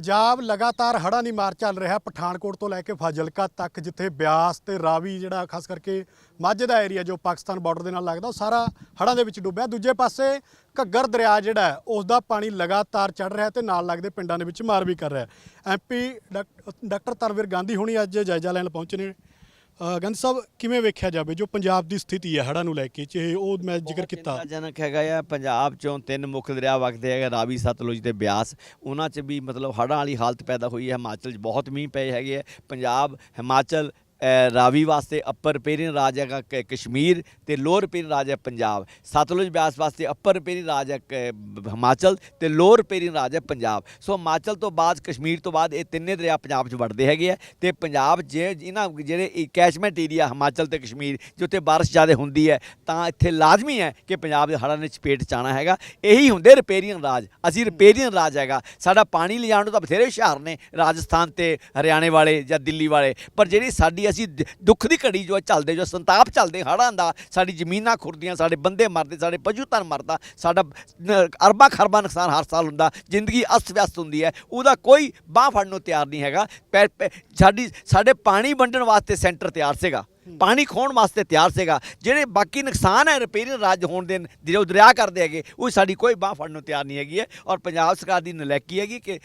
ਪੰਜਾਬ ਲਗਾਤਾਰ ਹੜ੍ਹਾਂ ਦੀ ਮਾਰ ਚੱਲ ਰਿਹਾ ਪਠਾਨਕੋਟ ਤੋਂ ਲੈ ਕੇ ਫਾਜ਼ਿਲਕਾ ਤੱਕ ਜਿੱਥੇ ਬਿਆਸ ਤੇ ਰਾਵੀ ਜਿਹੜਾ ਖਾਸ ਕਰਕੇ ਮਾਝੇ ਦਾ ਏਰੀਆ ਜੋ ਪਾਕਿਸਤਾਨ ਬਾਰਡਰ ਦੇ ਨਾਲ ਲੱਗਦਾ ਉਹ ਸਾਰਾ ਹੜ੍ਹਾਂ ਦੇ ਵਿੱਚ ਡੁੱਬਿਆ। ਦੂਜੇ ਪਾਸੇ ਘੱਗਰ ਦਰਿਆ ਜਿਹੜਾ ਹੈ, ਉਸ ਦਾ ਪਾਣੀ ਲਗਾਤਾਰ ਚੜ ਰਿਹਾ ਤੇ ਨਾਲ ਲੱਗਦੇ ਪਿੰਡਾਂ ਦੇ ਵਿੱਚ ਮਾਰ ਵੀ ਕਰ ਰਿਹਾ ਐਮਪੀ ਡਾਕਟਰ ਤਰਵੀਰ ਗਾਂਧੀ ਹੁਣੀ ਅੱਜ ਜਾਇਜ਼ਾ ਲੈਣ ਪਹੁੰਚੇ ਨੇ। ਗਾਂਧੀ ਸਾਹਿਬ ਕਿਵੇਂ ਵੇਖਿਆ ਜਾਵੇ ਜੋ ਪੰਜਾਬ ਦੀ ਸਥਿਤੀ ਹੈ ਹੜ੍ਹਾਂ ਨੂੰ ਲੈ ਕੇ ਚਾਹੇ ਉਹ ਮੈਂ ਜ਼ਿਕਰ ਕੀਤਾ। ਜਨਕ ਹੈਗਾ ਆ ਪੰਜਾਬ ਚੋਂ ਤਿੰਨ ਮੁੱਖ ਦਰਿਆ ਵਗਦੇ ਹੈਗਾ ਰਾਵੀ ਸਤਲੁਜ ਤੇ ਬਿਆਸ। ਉਹਨਾਂ 'ਚ ਵੀ ਮਤਲਬ ਹੜ੍ਹਾਂ ਵਾਲੀ ਹਾਲਤ ਪੈਦਾ ਹੋਈ ਹੈ ਹਿਮਾਚਲ 'ਚ ਬਹੁਤ ਮੀਂਹ ਪਏ ਹੈਗੇ ਆ। ਪੰਜਾਬ ਹਿਮਾਚਲ ਰਾਵੀ ਵਾਸਤੇ ਅੱਪਰ ਪੇਰੀਨ ਰਾਜ ਹੈਗਾ ਕ- ਕਸ਼ਮੀਰ ਤੇ ਲੋਅਰ ਪੇਰੀਨ ਰਾਜ ਹੈ ਪੰਜਾਬ। ਸਤਲੁਜ ਬਿਆਸ ਵਾਸਤੇ ਅੱਪਰ ਪੇਰੀਨ ਰਾਜ ਹੈ ਕ- ਹਿਮਾਚਲ ਤੇ ਲੋਅਰ ਪੇਰੀਨ ਰਾਜ ਹੈ ਪੰਜਾਬ। ਸੋ ਹਿਮਾਚਲ ਤੋਂ ਬਾਅਦ, ਕਸ਼ਮੀਰ ਤੋਂ ਬਾਅਦ ਇਹ ਤਿੰਨੇ ਦਰਿਆ ਪੰਜਾਬ 'ਚ ਵੜਦੇ ਹੈਗੇ ਆ ਤੇ ਪੰਜਾਬ ਜੇ, ਇਹਨਾਂ ਜਿਹੜੇ ਕੈਚਮੈਂਟ ਏਰੀਆ ਹਿਮਾਚਲ ਤੇ ਕਸ਼ਮੀਰ ਜਿੱਥੇ ਬਾਰਿਸ਼ ਜ਼ਿਆਦਾ ਹੁੰਦੀ ਹੈ, ਤਾਂ ਇੱਥੇ ਲਾਜ਼ਮੀ ਹੈ ਕਿ ਪੰਜਾਬ ਦੇ ਹੜ੍ਹਾਂ ਨੇ ਚਪੇਟ ਚ ਆਉਣਾ ਹੈਗਾ। ਇਹੀ ਹੁੰਦੇ ਰਿਪੇਰੀਅਨ ਰਾਜ। ਅਸੀਂ ਰਿਪੇਰੀਅਨ ਰਾਜ ਹੈਗਾ। ਸਾਡਾ ਪਾਣੀ ਲਿਜਾਣ ਨੂੰ ਤਾਂ ਬਥੇਰੇ ਹੁਸ਼ਿਆਰ ਨੇ ਰਾਜਸਥਾਨ ਤੇ ਹਰਿਆਣੇ ਵਾਲੇ ਜਾਂ ਦਿੱਲੀ ਵਾਲੇ, ਪਰ ਜਿਹੜੀ ਸਾਡੀ ਅਸੀਂ ਦੁੱਖ ਦੀ ਘੜੀ ਜੋ ਚੱਲਦੇ, ਜੋ ਸੰਤਾਪ ਚੱਲਦੇ, ਹੜ੍ਹਾਂ ਦਾ, ਸਾਡੀ ਜ਼ਮੀਨਾਂ ਖੁਰਦੀਆਂ, ਸਾਡੇ ਬੰਦੇ ਮਰਦੇ, ਸਾਡੇ ਪਸ਼ੂ ਧਨ ਮਰਦਾ, ਸਾਡਾ ਅਰਬਾਂ ਖਰਬਾਂ ਨੁਕਸਾਨ ਹਰ ਸਾਲ ਹੁੰਦਾ, ਜ਼ਿੰਦਗੀ ਅਸਤ ਵਿਅਸਤ ਹੁੰਦੀ ਹੈ, ਉਹਦਾ ਕੋਈ ਬਾਹ ਫੜਨ ਨੂੰ ਤਿਆਰ ਨਹੀਂ ਹੈਗਾ, ਪੈ- ਪੈ- ਸਾਡੀ, ਸਾਡੇ ਪਾਣੀ ਵੰਡਣ ਵਾਸਤੇ ਸੈਂਟਰ ਤਿਆਰ ਸੀਗਾ। ਪਾਣੀ ਖੋਣ ਵਾਸਤੇ ਤਿਆਰ ਸੀਗਾ। ਜਿਹੜੇ ਬਾਕੀ ਨੁਕਸਾਨ ਹੈ ਰਿਪੇਰੀਅਨ ਰਾਜ ਹੋਣ ਦੇ ਜਿਹੜੇ ਦਰਿਆ ਕਰਦੇ ਹੈਗੇ, ਉਹ ਸਾਡੀ ਕੋਈ ਬਾਹ ਫੜਨ ਨੂੰ ਤਿਆਰ ਨਹੀਂ ਹੈਗੀ ਹੈ। ਔਰ ਪੰਜਾਬ ਸਰਕਾਰ ਦੀ ਨਲੈਕੀ ਹੈਗੀ ਕਿ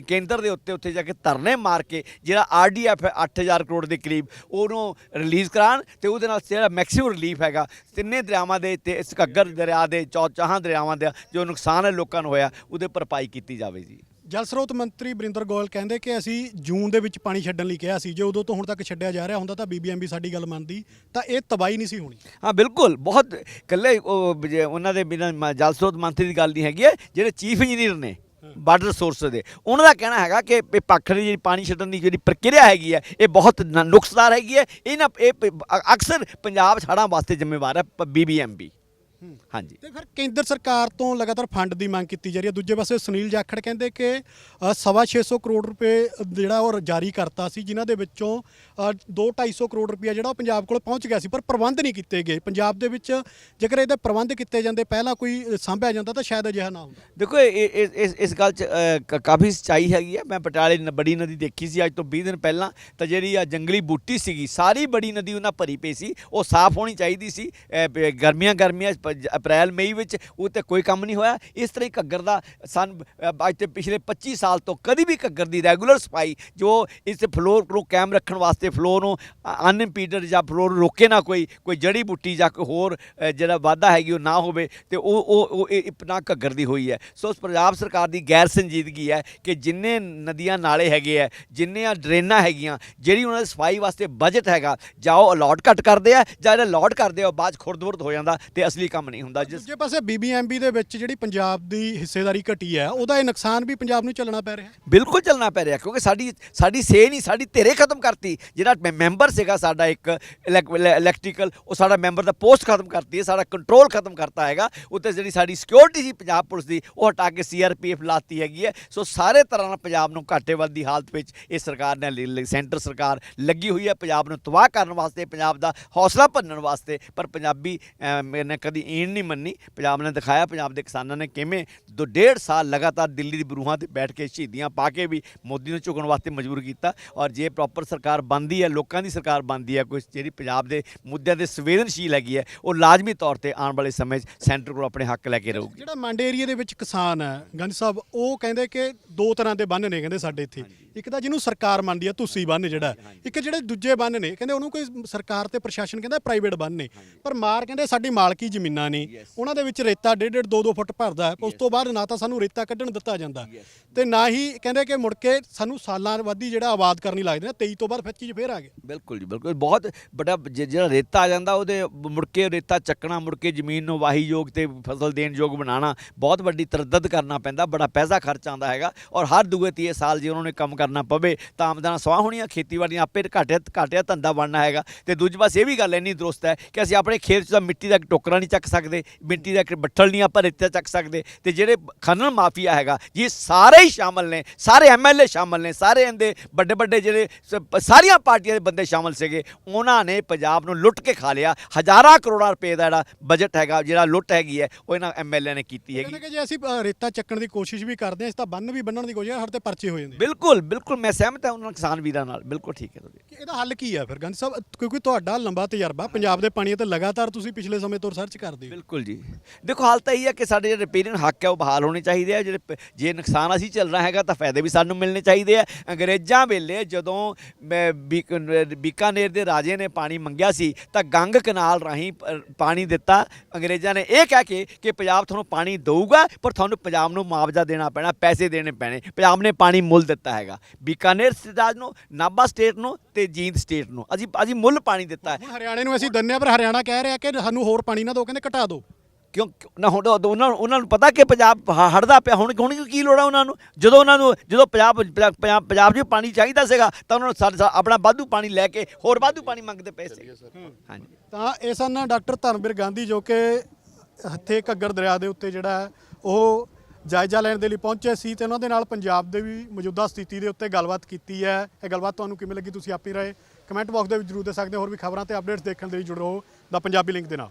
ਕੇਂਦਰ ਦੇ ਉੱਤੇ ਉੱਥੇ ਜਾ ਕੇ ਧਰਨੇ ਮਾਰ ਕੇ ਜਿਹੜਾ ਆਰਡੀਐਫ ਹੈ 8000 ਕਰੋੜ ਦੇ ਕਰੀਬ, ਉਹਨੂੰ ਰਿਲੀਜ਼ ਕਰਾਉਣ ਤੇ ਉਹਦੇ ਨਾਲ ਜਿਹੜਾ ਮੈਕਸਿਮਮ ਰਿਲੀਫ ਹੈਗਾ। ਤਿੰਨੇ ਦਰਿਆਵਾਂ ਦੇ ਤੇ ਇਸ ਘੱਗਰ ਦਰਿਆ ਦੇ ਚੌਚਾਹਾਂ ਦਰਿਆਵਾਂ ਦਾ ਜੋ ਨੁਕਸਾਨ ਹੈ ਲੋਕਾਂ ਨੂੰ ਹੋਇਆ, ਉਹਦੇ ਭਰਪਾਈ ਕੀਤੀ ਜਾਵੇ ਜੀ। ਜਲ ਸਰੋਤ ਮੰਤਰੀ ਬਰਿੰਦਰ ਗੋਇਲ ਕਹਿੰਦੇ ਕਿ ਅਸੀਂ ਜੂਨ ਦੇ ਵਿੱਚ ਪਾਣੀ ਛੱਡਣ ਲਈ ਕਿਹਾ ਸੀ ਜੇ ਉਦੋਂ ਤੋਂ ਹੁਣ ਤੱਕ ਛੱਡਿਆ ਜਾ ਰਿਹਾ ਹੁੰਦਾ ਤਾਂ ਬੀਬੀਐਮਬੀ ਸਾਡੀ ਗੱਲ ਮੰਨਦੀ ਤਾਂ ਇਹ ਤਬਾਹੀ ਨਹੀਂ ਸੀ ਹੋਣੀ। ਹਾਂ ਬਿਲਕੁਲ ਬਹੁਤ ਇਕੱਲੇ ਉਹਨਾਂ ਦੇ ਬਿਨਾਂ ਜਲ ਸਰੋਤ ਮੰਤਰੀ ਦੀ ਗੱਲ ਨਹੀਂ ਹੈਗੀ ਜਿਹੜੇ ਚੀਫ ਇੰਜੀਨੀਅਰ ਨੇ ਵਾਟਰ ਰਿਸੋਰਸ ਦੇ ਉਹਨਾਂ ਦਾ ਕਹਿਣਾ ਹੈਗਾ ਕਿ ਇਹ ਪੱਖ ਦੀ ਜਿਹੜੀ ਪਾਣੀ ਛੱਡਣ ਦੀ ਜਿਹੜੀ ਪ੍ਰਕਿਰਿਆ ਹੈਗੀ ਹੈ ਇਹ ਬਹੁਤ ਨ- ਨੁਕਸਦਾਰ ਹੈਗੀ ਹੈ ਇਹਨਾਂ ਇਹ ਪ- ਅ- ਅਕਸਰ ਪੰਜਾਬ ਹੜ੍ਹਾਂ ਵਾਸਤੇ ਜ਼ਿੰਮੇਵਾਰ ਹੈ ਬੀਬੀਐਮਬੀ। ਹਾਂਜੀ। ਤੇ ਫਿਰ ਕੇਂਦਰ ਸਰਕਾਰ ਤੋਂ ਲਗਾਤਾਰ ਫੰਡ ਦੀ ਮੰਗ ਕੀਤੀ ਜਾ ਰਹੀ ਹੈ। ਦੂਜੇ ਪਾਸੇ ਸੁਨੀਲ ਜਾਖੜ ਕਹਿੰਦੇ ਕਿ ਅ, ਸਵਾ 600 ਕਰੋੜ ਰੁਪਏ ਜਿਹੜਾ ਉਹ ਜਾਰੀ ਕਰਤਾ ਸੀ ਜਿਨ੍ਹਾਂ ਦੇ ਵਿੱਚੋਂ 2-250 ਕਰੋੜ ਰੁਪਏ ਜਿਹੜਾ ਉਹ ਪੰਜਾਬ ਕੋਲ ਪਹੁੰਚ ਗਿਆ ਸੀ ਪਰ ਪ੍ਰਬੰਧ ਨਹੀਂ ਕੀਤੇ ਗਏ। ਪੰਜਾਬ ਦੇ ਵਿੱਚ ਜੇਕਰ ਇਹਦੇ ਪ੍ਰਬੰਧ ਕੀਤੇ ਜਾਂਦੇ ਪਹਿਲਾਂ ਕੋਈ ਸਾਂਭਿਆ ਜਾਂਦਾ ਤਾਂ ਸ਼ਾਇਦ ਅਜਿਹਾ ਨਾ ਹੁੰਦਾ। ਦੇਖੋ ਇਹ ਇਹ- ਇਸ ਇਸ ਗੱਲ 'ਚ ਅ, ਕ- ਕਾਫੀ ਸੱਚਾਈ ਹੈਗੀ ਹੈ। ਮੈਂ ਪਟਿਆਲੇ ਨ- ਬੜੀ ਨਦੀ ਦੇਖੀ ਸੀ ਅੱਜ ਤੋਂ 20 ਦਿਨ ਪਹਿਲਾਂ। ਤਾਂ ਜਿਹੜੀ ਆ ਜੰਗਲੀ ਬੂਟੀ ਸੀਗੀ ਸਾਰੀ ਬੜੀ ਨਦੀ ਉਹਨਾਂ ਭਰੀ ਪਈ ਸੀ। ਉਹ ਸਾਫ਼ ਹੋਣੀ ਚਾਹੀਦੀ ਸੀ। ਅ, ਗਰਮੀਆਂ ਗਰਮੀਆਂ 'ਚ ਅਪ੍ਰੈਲ, ਮਈ ਵਿੱਚ ਉਹ ਤੇ ਕੋਈ ਕੰਮ ਨਹੀਂ ਹੋਇਆ। ਇਸ ਤਰ੍ਹਾਂ ਹੀ ਘੱਗਰ ਦਾ ਸਨ ਅੱਜ ਤੇ ਪਿਛਲੇ 25 ਸਾਲ ਤੋਂ ਕਦੀ ਵੀ ਘੱਗਰ ਦੀ ਰੈਗੂਲਰ ਸਫ਼ਾਈ, ਜੋ ਇਸ ਫਲੋਰ ਨੂੰ ਕਾਇਮ ਰੱਖਣ ਵਾਸਤੇ ਫਲੋਰ ਨੂੰ ਅਨਇੰਪੀਡਡ ਜਾਂ ਫਲੋਰ ਰੋਕੇ ਨਾ ਕੋਈ ਕੋਈ ਜੜੀ ਬੂਟੀ ਜਾਂ ਕੋਈ ਹੋਰ ਜਿਹੜਾ ਵਾਧਾ ਹੈਗੀ ਉਹ ਨਾ ਹੋਵੇ ਤੇ ਉਹ ਉਹ ਉਹ ਇਹ ਇਪਨਾ ਘੱਗਰ ਦੀ ਹੋਈ ਹੈ। ਸੋ ਪੰਜਾਬ ਸਰਕਾਰ ਦੀ ਗੈਰ ਸੰਜੀਦਗੀ ਹੈ ਕਿ ਜਿੰਨੇ ਨਦੀਆਂ ਨਾਲੇ ਹੈਗੇ ਆ ਜਿੰਨੀਆਂ ਡਰੇਨਾਂ ਹੈਗੀਆਂ, ਜਿਹੜੀ ਉਹਨਾਂ ਦੀ ਸਫ਼ਾਈ ਵਾਸਤੇ ਬਜਟ ਹੈਗਾ, ਜਾਂ ਉਹ ਅਲਾਟ ਘੱਟ ਕਰਦੇ ਆ, ਜਾਂ ਜਿਹੜਾ ਅਲਾਟ ਕਰਦੇ ਆ, ਉਹ ਬਾਅਦ 'ਚ ਖੁਰਦਬੁਰਦ ਹੋ ਜਾਂਦਾ ਤੇ ਅਸਲੀ ਕੰਮ ਨਹੀਂ ਹੁੰਦਾ ਜਿਸ ਦੂਜੇ ਪਾਸੇ ਬੀਬੀਐਮਬੀ ਦੇ ਵਿੱਚ ਜਿਹੜੀ ਪੰਜਾਬ ਦੀ ਹਿੱਸੇਦਾਰੀ ਘਟੀ ਹੈ ਉਹਦਾ ਇਹ ਨੁਕਸਾਨ ਵੀ ਪੰਜਾਬ ਨੂੰ ਝੱਲਣਾ ਪੈ ਰਿਹਾ ਬਿਲਕੁਲ ਚੱਲਣਾ ਪੈ ਰਿਹਾ ਕਿਉਂਕਿ ਸਾਡੀ ਸਾਡੀ ਸੇ ਨਹੀਂ ਸਾਡੀ ਧਿਰੇ ਖਤਮ ਕਰਤੀ। ਜਿਹੜਾ ਮੈਂਬਰ ਸੀਗਾ ਸਾਡਾ ਇੱਕ ਇਲੈਕ- ਇਲੈ- ਇਲੈਕਟ੍ਰੀਕਲ ਉਹ ਸਾਡਾ ਮੈਂਬਰ ਦਾ ਪੋਸਟ ਖਤਮ ਕਰਤੀ ਹੈ ਸਾਡਾ ਕੰਟਰੋਲ ਖਤਮ ਕਰਤਾ ਹੈਗਾ। ਉੱਤੇ ਜਿਹੜੀ ਸਾਡੀ ਸਿਕਿਉਰਿਟੀ ਸੀ ਪੰਜਾਬ ਪੁਲਿਸ ਦੀ ਉਹ ਹਟਾ ਕੇ ਸੀਆਰਪੀਐਫ ਲਾਤੀ ਹੈਗੀ ਹੈ। ਸੋ ਸਾਰੇ ਤਰ੍ਹਾਂ ਨਾਲ ਪੰਜਾਬ ਨੂੰ ਘਾਟੇ ਵੱਲ ਦੀ ਹਾਲਤ ਵਿੱਚ ਇਹ ਸਰਕਾਰ ਨੇ ਸੈਂਟਰ ਸਰਕਾਰ ਲੱਗੀ ਹੋਈ ਹੈ। ਪੰਜਾਬ ਨੂੰ ਤਬਾਹ ਕਰਨ ਵਾਸਤੇ ਪੰਜਾਬ ਦਾ ਹੌਸਲਾ ਭੰਨਣ ਵਾਸਤੇ ਪਰ ਪੰਜਾਬੀ ਨੇ ਕਦੀ ਈਣ ਨਹੀਂ ਮੰਨੀ। ਪੰਜਾਬ ਨੇ ਦਿਖਾਇਆ ਪੰਜਾਬ ਦੇ ਕਿਸਾਨਾਂ ਨੇ ਕਿਵੇਂ ਦੋ ਡੇਢ ਸਾਲ ਲਗਾਤਾਰ ਦਿੱਲੀ ਦੀ ਬਰੂਹਾਂ ਤੇ ਬੈਠ ਕੇ ਸ਼ਹੀਦੀਆਂ ਪਾ ਕੇ ਵੀ ਮੋਦੀ ਨੂੰ ਝੁਕਣ ਵਾਸਤੇ ਮਜਬੂਰ ਕੀਤਾ। ਔਰ ਜੇ ਪ੍ਰੋਪਰ ਸਰਕਾਰ ਬਣਦੀ ਹੈ ਲੋਕਾਂ ਦੀ ਸਰਕਾਰ ਬਣਦੀ ਹੈ ਕੋਈ ਜਿਹੜੀ ਪੰਜਾਬ ਦੇ ਮੁੱਦਿਆਂ ਦੇ ਸੰਵੇਦਨਸ਼ੀਲ ਹੈਗੀ ਹੈ ਉਹ ਲਾਜ਼ਮੀ ਤੌਰ ਤੇ ਆਉਣ ਵਾਲੇ ਸਮੇਂ 'ਚ ਸੈਂਟਰ ਕੋਲ ਆਪਣੇ ਹੱਕ ਲੈ ਕੇ ਰਹੂਗੀ। ਜਿਹੜਾ ਮੰਡ ਏਰੀਆ ਦੇ ਵਿੱਚ ਕਿਸਾਨ ਹੈ ਗੰਜ ਸਾਹਿਬ ਉਹ ਕਹਿੰਦੇ ਕਿ ਦੋ ਤਰ੍ਹਾਂ ਦੇ ਬੰਨ ਨੇ ਕਹਿੰਦੇ ਸਾਡੇ ਇੱਥੇ। ਇੱਕ ਤਾਂ ਜਿਹਨੂੰ ਸਰਕਾਰ ਮੰਨਦੀ ਹੈ ਤੁਸੀਂ ਬੰਨ ਜਿਹੜਾ ਇੱਕ ਜਿਹੜੇ ਦੂਜੇ ਬੰਨ ਨੇ ਕਹਿੰਦੇ ਉਹਨੂੰ ਕੋਈ ਸਰਕਾਰ ਤੇ ਪ੍ਰਸ਼ਾਸਨ ਕਹਿੰਦਾ ਪ੍ਰਾਈਵੇਟ ਬੰਨ ਨੇ। ਪਰ ਮਾਰ ਕਹਿੰਦੇ ਸਾਡੀ ਮਾਲਕੀ ਜ਼ਮੀਨਾਂ ਨੇ ਉਹਨਾਂ ਦੇ ਵਿੱਚ ਰੇਤਾ ਡੇਢ ਡੇਢ 2-2 ਫੁੱਟ ਭਰਦਾ ਉਸ ਤੋਂ ਬਾਅਦ ਨਾ ਤਾਂ ਸਾਨੂੰ ਰੇਤਾ ਕੱਢਣ ਦਿੱਤਾ ਜਾਂਦਾ। ਤੇ ਨਾ ਹੀ ਕਹਿੰਦੇ ਕਿ ਮੁੜ ਕੇ ਸਾਨੂੰ ਸਾਲਾਂ ਬਾਅਦ ਜਿਹੜਾ ਆਬਾਦ ਕਰਨੀ ਲੱਗਦੇ ਨੇ 23 ਤੋਂ ਬਾਅਦ ਫਿਰ ਚੀਜ਼ ਫੇਰ ਆ ਗਏ ਬਿਲਕੁਲ ਜੀ ਬਿਲਕੁਲ। ਬਹੁਤ ਜ- ਜਿਹੜਾ ਰੇਤਾ ਆ ਜਾਂਦਾ ਉਹਦੇ ਮੁੜ ਕੇ ਰੇਤਾ ਚੱਕਣਾ ਮੁੜ ਕੇ ਜ਼ਮੀਨ ਨੂੰ ਵਾਹੀ ਯੋਗ ਤੇ ਫਸਲ ਦੇਣ ਯੋਗ ਬਣਾਉਣਾ ਬਹੁਤ ਵੱਡੀ ਤਰੱਦਦ ਕਰਨਾ ਪੈਂਦਾ ਬੜਾ ਪੈਸਾ ਖਰਚ ਆਉਂਦਾ ਹੈਗਾ। ਔਰ ਹਰ ਦੂਏ ਤੀਏ ਸਾਲ ਜੇ ਉਹਨਾਂ ਨੇ ਕੰਮ ਕਰਨਾ ਪਵੇ ਤਾਂ ਆਮਦਨਾਂ ਸਵਾਹ ਹੋਣੀਆਂ ਖੇਤੀਬਾੜੀਆਂ ਆਪੇ ਘਾਟਿਆ ਘਾਟਿਆ ਧੰਦਾ ਬਣਨਾ ਹੈਗਾ। ਤੇ ਦੂਜੇ ਪਾਸੇ ਇਹ ਵੀ ਗੱਲ ਇੰਨੀ ਦਰੁਸਤ ਹੈ ਕਿ ਅਸੀਂ ਆਪਣੇ ਖੇਤ 'ਚ ਤਾਂ ਮਿੱਟੀ ਦਾ ਟੋਕਰਾ ਨਹੀਂ ਚੱਕ ਸਕਦੇ ਮਿੱਟੀ ਦਾ ਇੱਕ ਬੱਠਲ ਨਹੀਂ ਆਪਾਂ ਰੇਤਾ ਚੱਕ ਸਕਦੇ ਤੇ ਜਿਹੜੇ ਖਨਨ ਮਾਫੀਆ ਹੈਗਾ ਜੀ ਸਾਰੇ ਹੀ ਸ਼ਾਮਲ ਨੇ ਸਾਰੇ ਐਮਐਲਏ ਸ਼ਾਮਲ ਨੇ ਸਾਰੇ ਇਹਦੇ ਵੱਡੇ ਵੱਡੇ ਜਿਹੜੇ ਸਾਰੀਆਂ ਪਾਰਟੀਆਂ ਦੇ ਬੰਦੇ ਸ਼ਾਮਲ ਸੀਗੇ ਉਹਨਾਂ ਨੇ ਪੰਜਾਬ ਨੂੰ ਲੁੱਟ ਕੇ ਖਾ ਲਿਆ ਹਜ਼ਾਰਾਂ ਕਰੋੜਾਂ ਰੁਪਏ ਦਾ ਜਿਹੜਾ ਬਜਟ ਹੈਗਾ ਜਿਹੜਾ ਲੁੱਟ ਹੈਗੀ ਹੈ ਉਹ ਇਹਨਾਂ ਐਮਐਲਏ ਨੇ ਕੀਤੀ ਹੈਗੀ। ਕਿ ਜੇ ਅਸੀਂ ਰੇਤਾ ਚੱਕਣ ਦੀ ਕੋਸ਼ਿਸ਼ ਵੀ ਕਰਦੇ ਹਾਂ ਇਸ ਤਾਂ ਬੰਨ ਵੀ ਬੰਨਣ ਦੀ ਕੋਸ਼ਿਸ਼ ਹੈ, ਸਾਡੇ ਤੇ ਪਰਚੇ ਹੋ ਜਾਂਦੇ ਬਿਲਕੁਲ ਬਿਲਕੁਲ ਮੈਂ ਸਹਿਮਤ ਹਾਂ ਉਹਨਾਂ ਕਿਸਾਨ ਵੀਰਾਂ ਨਾਲ ਬਿਲਕੁਲ ਠੀਕ ਹੈ ਤੁਹਾਡੀ। ਇਹਦਾ ਹੱਲ ਕੀ ਹੈ ਫਿਰ ਗਾਂਧੀ ਸਾਹਿਬ? ਕਿਉਂਕਿ ਤੁਹਾਡਾ ਲੰਬਾ ਤਜਰਬਾ ਪੰਜਾਬ ਦੇ ਪਾਣੀ ਤੇ ਲਗਾਤਾਰ ਤੁਸੀਂ ਪਿਛਲੇ ਸਮੇਂ ਤੋਂ ਰਿਸਰਚ ਕਰਦੇ ਹੋ ਬਿਲਕੁਲ ਜੀ। ਦੇਖੋ ਹਾਲ ਤਾਂ ਇਹ ਹੈ ਕਿ ਸਾਡੇ ਜਿਹੜੇ ਰਿਪੇਰੀਅਨ ਹੱਕ ਹੈ ਉਹ ਬਹਾਲ ਹੋਣੇ ਚਾਹੀਦੇ ਆ। ਜਿਹੜੇ ਪ- ਜੇ ਨੁਕਸਾਨ ਅਸੀਂ ਚੱਲਣਾ ਹੈਗਾ ਤਾਂ ਫਾਇਦੇ ਵੀ ਸਾਨੂੰ ਮਿਲਣੇ ਚਾਹੀਦੇ ਆ। ਅੰਗਰੇਜ਼ਾਂ ਵੇਲੇ ਜਦੋਂ ਮੈਂ ਬੀਕ- ਬੀਕਾਨੇਰ ਦੇ ਰਾਜੇ ਨੇ ਪਾਣੀ ਮੰਗਿਆ ਸੀ ਤਾਂ ਗੰਗ ਕਨਾਲ ਰਾਹੀਂ ਪ- ਪਾਣੀ ਦਿੱਤਾ। ਅੰਗਰੇਜ਼ਾਂ ਨੇ ਇਹ ਕਹਿ ਕੇ ਕਿ ਪੰਜਾਬ ਤੁਹਾਨੂੰ ਪਾਣੀ ਦਊਗਾ ਪਰ ਤੁਹਾਨੂੰ ਪੰਜਾਬ ਨੂੰ ਮੁਆਵਜ਼ਾ ਦੇਣਾ ਪੈਣਾ ਪੈਸੇ ਦੇਣੇ ਪੈਣੇ। ਪੰਜਾਬ ਨੇ ਪਾਣੀ ਮੁੱਲ ਦਿੱਤਾ ਹੈਗਾ। ਬੀਕਾਨੇਰ ਰਾਜ ਨੂੰ ਨਾਭਾ ਸਟੇਟ ਨੂੰ ਤੇ ਜੀਂਦ ਸਟੇਟ ਨੂੰ। ਅਸੀਂ ਅਸੀਂ ਮੁੱਲ ਪਾਣੀ ਦਿੱਤਾ ਹੈ। ਹੁਣ ਹਰਿਆਣੇ ਨੂੰ ਅਸੀਂ ਦੰਨਿਆ ਪਰ ਹਰਿਆਣਾ ਕਹਿ ਰਿਹਾ ਕਿ ਸਾਨੂੰ ਹੋਰ ਪਾਣੀ ਨਾ ਦਿਓ। ਕਹਿੰਦੇ ਘਟਾ ਦਿਓ ਕਿਉਂ ਕਿਉਂ- ਨਾ ਹੁਣ ਉਹ- ਉਹਨਾਂ ਨੂੰ ਉਹਨਾਂ ਨੂੰ ਪਤਾ ਕਿ ਪੰਜਾਬ ਹ- ਹੜਦਾ ਪਿਆ। ਹੁਣ ਹੁਣ ਕੀ ਲੋੜ ਆ ਉਹਨਾਂ ਨੂੰ? ਜਦੋਂ ਉਹਨਾਂ ਨੂੰ ਜਦੋਂ ਪੰਜਾਬ ਪੰਜਾਬ ਪੰਜਾਬ- ਪੰਜਾਬ 'ਚ ਪਾਣੀ ਚਾਹੀਦਾ ਸੀਗਾ ਤਾਂ ਉਹਨਾਂ ਨੂੰ ਸਾ- ਸਾ- ਆਪਣਾ ਵਾਧੂ ਪਾਣੀ ਲੈ ਕੇ ਹੋਰ ਵਾਧੂ ਪਾਣੀ ਮੰਗਦੇ ਪਏ ਸੀ। ਹਾਂਜੀ। ਤਾਂ ਇਹ ਸਨ ਡਾਕਟਰ ਧਰਮਵੀਰ ਗਾਂਧੀ ਜੋ ਕਿ ਹੱਥੇ ਘੱਗਰ ਦਰਿਆ ਦੇ ਉੱਤੇ ਜਿਹੜਾ ਹੈ ਉਹ ਜਾਇਜ਼ਾ ਲੈਣ ਦੇ ਲਈ ਪਹੁੰਚੇ ਸੀ ਤੇ ਉਹਨਾਂ ਦੇ ਨਾਲ ਪੰਜਾਬ ਦੇ ਵੀ ਮੌਜੂਦਾ ਸਥਿਤੀ ਦੇ ਉੱਤੇ ਗੱਲਬਾਤ ਕੀਤੀ ਹੈ। ਇਹ ਗੱਲਬਾਤ ਤੁਹਾਨੂੰ ਕਿਵੇਂ ਲੱਗੀ? ਤੁਸੀਂ ਆਪਣੀ ਰਾਏ ਕਮੈਂਟ ਬਾਕਸ ਦੇ ਵਿੱਚ ਜ਼ਰੂਰ ਦੇ ਸਕਦੇ ਹੋ। ਹੋਰ ਵੀ ਖਬਰਾਂ ਤੇ ਅਪਡੇਟਸ ਦੇਖਣ ਦੇ ਲਈ ਜੁੜੇ ਰਹੋ। ਦਾ ਪੰਜਾਬੀ ਲਿੰਕ ਦੇ ਨਾਲ।